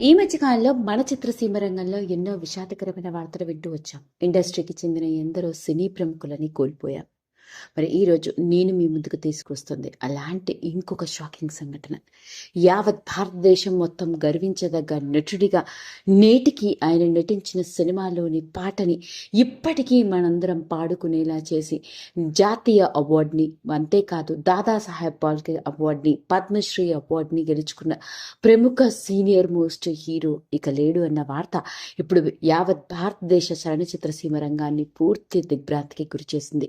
ఈ మధ్యకాలంలో మన చిత్రసీమ రంగంలో ఎన్నో విషాదకరమైన వార్తలు వింటూ వచ్చాం ఇండస్ట్రీకి చెందిన ఎందరో సినీ ప్రముఖులని కోల్పోయాం మరి ఈరోజు నేను మీ ముందుకు తీసుకొస్తుంది అలాంటి ఇంకొక షాకింగ్ సంఘటన. యావత్ భారతదేశం మొత్తం గర్వించదగ్గ నటుడిగా నేటికి ఆయన నటించిన సినిమాలోని పాటని ఇప్పటికీ మనందరం పాడుకునేలా చేసి జాతీయ అవార్డుని అంతేకాదు దాదాసాహెబ్ పాల్కే అవార్డుని పద్మశ్రీ అవార్డుని గెలుచుకున్న ప్రముఖ సీనియర్ మోస్ట్ హీరో ఇక లేడు అన్న వార్త ఇప్పుడు యావత్ భారతదేశ చలనచిత్ర సీమ రంగాన్ని పూర్తి దిగ్భ్రాంతికి గురిచేసింది.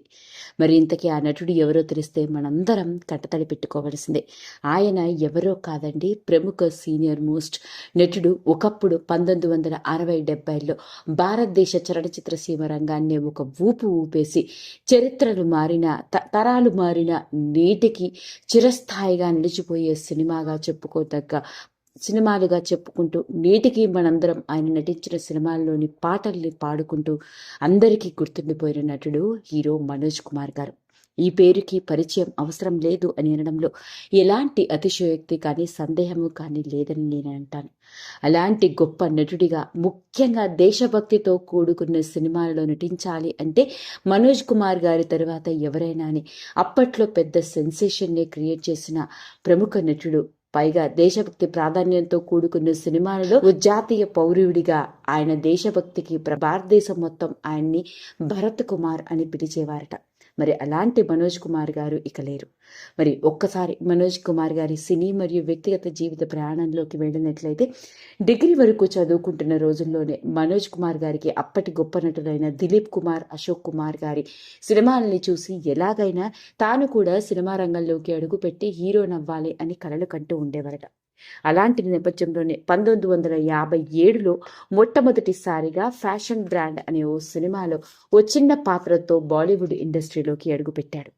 మరి ఇంతకీ ఆ నటుడు ఎవరో తెలిస్తే మనందరం కట్టతడి పెట్టుకోవలసిందే. ఆయన ఎవరో కాదండి ప్రముఖ సీనియర్ మోస్ట్ నటుడు. ఒకప్పుడు పంతొమ్మిది వందల అరవై డెబ్బైలో భారతదేశ చలనచిత్ర సీమ రంగాన్ని ఒక ఊపు ఊపేసి చరిత్రలు మారిన త- తరాలు మారిన నేటికి చిరస్థాయిగా నిలిచిపోయే సినిమాగా చెప్పుకోదగ్గ సినిమాలుగా చెప్పుకుంటూ నేటికి మనందరం ఆయన నటించిన సినిమాల్లోని పాటల్ని పాడుకుంటూ అందరికీ గుర్తుండిపోయిన నటుడు హీరో మనోజ్ కుమార్ గారు. ఈ పేరుకి పరిచయం అవసరం లేదు అని అనడంలో ఎలాంటి అతిశయోక్తి కానీ సందేహము కానీ లేదని నేను అంటాను. అలాంటి గొప్ప నటుడిగా ముఖ్యంగా దేశభక్తితో కూడుకున్న సినిమాలలో నటించాలి అంటే మనోజ్ కుమార్ గారి తర్వాత ఎవరైనా అని అప్పట్లో పెద్ద సెన్సేషన్నే క్రియేట్ చేసిన ప్రముఖ నటుడు పైగా దేశభక్తి ప్రాధాన్యంతో కూడుకున్న సినిమాలలో జాతీయ పౌరుడిగా ఆయన దేశభక్తికి భారతదేశం మొత్తం ఆయన్ని భరత్ కుమార్ అని పిలిచేవారట. మరి అలాంటి మనోజ్ కుమార్ గారు ఇక లేరు. మరి ఒక్కసారి మనోజ్ కుమార్ గారి సినీ మరియు వ్యక్తిగత జీవిత ప్రయాణంలోకి వెళ్ళినట్లయితే డిగ్రీ వరకు చదువుకుంటున్న రోజుల్లోనే మనోజ్ కుమార్ గారికి అప్పటి గొప్ప నటులైన దిలీప్ కుమార్ అశోక్ కుమార్ గారి సినిమాలని చూసి ఎలాగైనా తాను కూడా సినిమా రంగంలోకి అడుగుపెట్టి హీరో నవ్వాలి అని కలలు కంటూ ఉండేవారట. అలాంటి నేపథ్యంలోనే పంతొమ్మిది వందల యాభై ఏడులో మొట్టమొదటిసారిగా ఫ్యాషన్ బ్రాండ్ అనే ఓ సినిమాలో ఓ చిన్న పాత్రతో బాలీవుడ్ ఇండస్ట్రీలోకి అడుగుపెట్టాడు.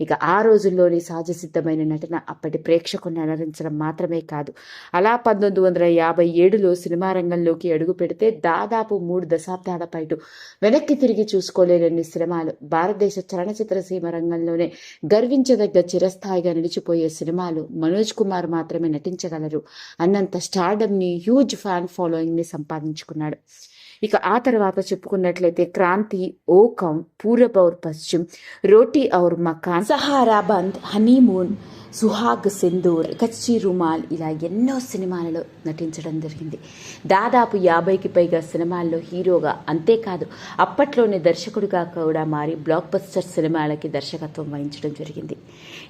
ఇక ఆ రోజుల్లోని సహజసిద్ధమైన నటన అప్పటి ప్రేక్షకుల్ని అలరించడం మాత్రమే కాదు. అలా పంతొమ్మిది వందల యాభై ఏడులో సినిమా రంగంలోకి అడుగు పెడితే దాదాపు మూడు దశాబ్దాల పైటు వెనక్కి తిరిగి చూసుకోలేనన్ని సినిమాలు భారతదేశ చలనచిత్ర సీమ రంగంలోనే గర్వించదగ్గ చిరస్థాయిగా నిలిచిపోయే సినిమాలు మనోజ్ కుమార్ మాత్రమే నటించగలరు. అన్నంత స్టార్డమ్ని హ్యూజ్ ఫ్యాన్ ఫాలోయింగ్ని సంపాదించుకున్నాడు. ఇక ఆ తర్వాత చెప్పుకున్నట్లయితే క్రాంతి ఓకం కం పూరబ్ ఔర్ పశ్చిమ్ రోటీ ఔర్ మకాన్ సహారా బంద్ హనీమూన్ సుహాగ్ సింధూర్ కచ్చి రుమాల్ ఇలా ఎన్నో సినిమాలలో నటించడం జరిగింది. దాదాపు యాభైకి పైగా సినిమాల్లో హీరోగా అంతేకాదు అప్పట్లోనే దర్శకుడిగా కూడా మారి బ్లాక్ బస్టర్ సినిమాలకి దర్శకత్వం వహించడం జరిగింది.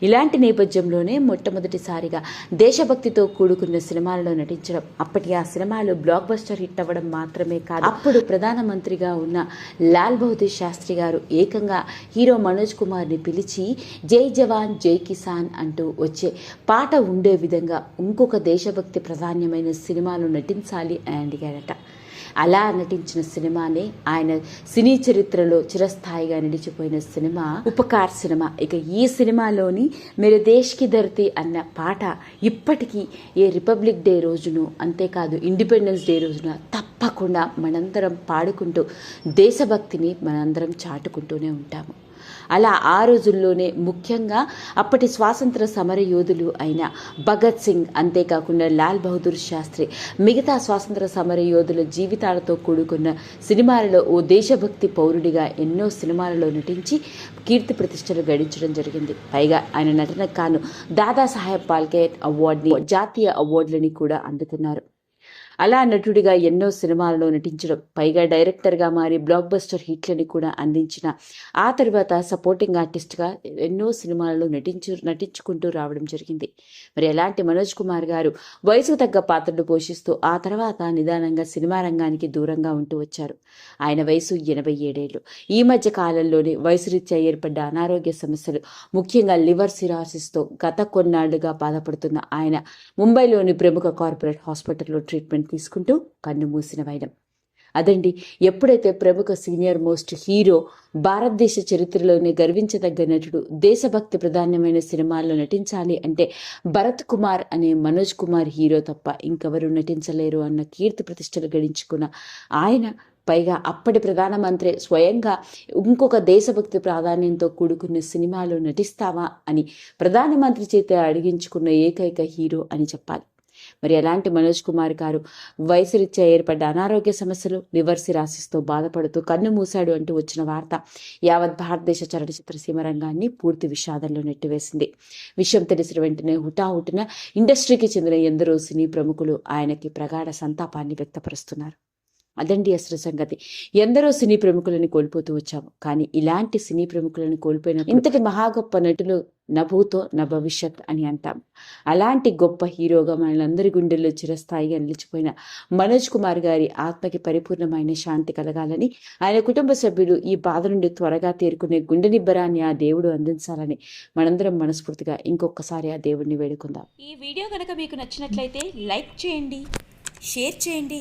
ఇలాంటి నేపథ్యంలోనే మొట్టమొదటిసారిగా దేశభక్తితో కూడుకున్న సినిమాలలో నటించడం అప్పటి ఆ సినిమాలు బ్లాక్ బస్టర్ హిట్ అవ్వడం మాత్రమే కాదు అప్పుడు ప్రధానమంత్రిగా ఉన్న లాల్ బహదూర్ శాస్త్రి గారు ఏకంగా హీరో మనోజ్ కుమార్ని పిలిచి జై జవాన్ జై కిసాన్ అంటూ వచ్చే పాట ఉండే విధంగా ఇంకొక దేశభక్తి ప్రధానమైన సినిమాలు నటించాలి అని అడిగాడట అలా నటించిన సినిమానే ఆయన సినీ చరిత్రలో చిరస్థాయిగా నిలిచిపోయిన సినిమా ఉపకార్ సినిమా. ఇక ఈ సినిమాలోని మీరు దేశ్కి ధరతి అన్న పాట ఇప్పటికీ ఏ రిపబ్లిక్ డే రోజును అంతేకాదు ఇండిపెండెన్స్ డే రోజున తప్పకుండా మనందరం పాడుకుంటూ దేశభక్తిని మనందరం చాటుకుంటూనే ఉంటాము. అలా ఆ రోజుల్లోనే ముఖ్యంగా అప్పటి స్వాతంత్ర సమర యోధులు అయిన భగత్ సింగ్ అంతేకాకుండా లాల్ బహదూర్ శాస్త్రి మిగతా స్వాతంత్ర సమర యోధుల జీవితాలతో కూడుకున్న సినిమాలలో ఓ దేశభక్తి పౌరుడిగా ఎన్నో సినిమాలలో నటించి కీర్తి ప్రతిష్టలు గడించడం జరిగింది. పైగా ఆయన నటన కాను దాదాసాహెబ్ పాల్కే అవార్డుని జాతీయ అవార్డులని కూడా అందుకున్నారు అలా నటుడిగా ఎన్నో సినిమాలలో నటించడం పైగా డైరెక్టర్గా మారి బ్లాక్ బస్టర్ హిట్లని కూడా అందించిన ఆ తర్వాత సపోర్టింగ్ ఆర్టిస్ట్గా ఎన్నో సినిమాలలో నటించు నటించుకుంటూ రావడం జరిగింది. మరి ఎలాంటి మనోజ్ కుమార్ గారు వయసుకు తగ్గ పాత్రలు పోషిస్తూ ఆ తర్వాత నిదానంగా సినిమా రంగానికి దూరంగా ఉంటూ వచ్చారు. ఆయన వయసు ఎనభై ఏడేళ్ళు. ఈ మధ్య కాలంలోనే వయసురీత్యా ఏర్పడ్డ అనారోగ్య సమస్యలు ముఖ్యంగా లివర్ సిరాసిస్తో గత కొన్నాళ్ళుగా బాధపడుతున్న ఆయన ముంబైలోని ప్రముఖ కార్పొరేట్ హాస్పిటల్లో ట్రీట్మెంట్ తీసుకుంటూ కన్ను మూసిన వైనం. అదండి ఎప్పుడైతే ప్రముఖ సీనియర్ మోస్ట్ హీరో భారతదేశ చరిత్రలోనే గర్వించదగ్గ నటుడు దేశభక్తి ప్రధానమైన సినిమాల్లో నటించాలి అంటే భరత్ కుమార్ అనే మనోజ్ కుమార్ హీరో తప్ప ఇంకెవరు నటించలేరు అన్న కీర్తి ప్రతిష్టలు గడించుకున్న ఆయన పైగా అప్పటి ప్రధానమంత్రి స్వయంగా ఇంకొక దేశభక్తి ప్రాధాన్యంతో కూడుకున్న సినిమాలో నటిస్తావా అని ప్రధానమంత్రి చేత అడిగించుకున్న ఏకైక హీరో అని చెప్పాలి. మరి ఎలాంటి మనోజ్ కుమార్ గారు వయసురీత్యా ఏర్పడ్డ అనారోగ్య సమస్యలు లివర్ సిరాసిస్తో బాధపడుతూ కన్ను మూశాడు అంటూ వచ్చిన వార్త యావత్ భారతదేశ చలనచిత్ర సీమ రంగాన్ని పూర్తి విషాదంలో నెట్టివేసింది. విషయం తెలిసిన వెంటనే హుటాహుటిన ఇండస్ట్రీకి చెందిన ఎందరో సినీ ప్రముఖులు ఆయనకి ప్రగాఢ సంతాపాన్ని వ్యక్తపరుస్తున్నారు. అదండి అసలు సంగతి. ఎందరో సినీ ప్రముఖులని కోల్పోతూ వచ్చాము. కానీ ఇలాంటి సినీ ప్రముఖులను కోల్పోయిన ఇంతటి మహా గొప్ప నటులు నభూతో నా భవిష్యత్ అని అంటాం అలాంటి గొప్ప హీరోగా మనందరి గుండెల్లో చిరస్థాయిగా నిలిచిపోయిన మనోజ్ కుమార్ గారి ఆత్మకి పరిపూర్ణమైన శాంతి కలగాలని ఆయన కుటుంబ సభ్యులు ఈ బాధ నుండి త్వరగా తేరుకునే గుండె నిబ్బరాన్ని ఆ దేవుడు అందించాలని మనందరం మనస్ఫూర్తిగా ఇంకొకసారి ఆ దేవుడిని వేడుకుందాం. ఈ వీడియో కనుక మీకు నచ్చినట్లయితే లైక్ చేయండి షేర్ చేయండి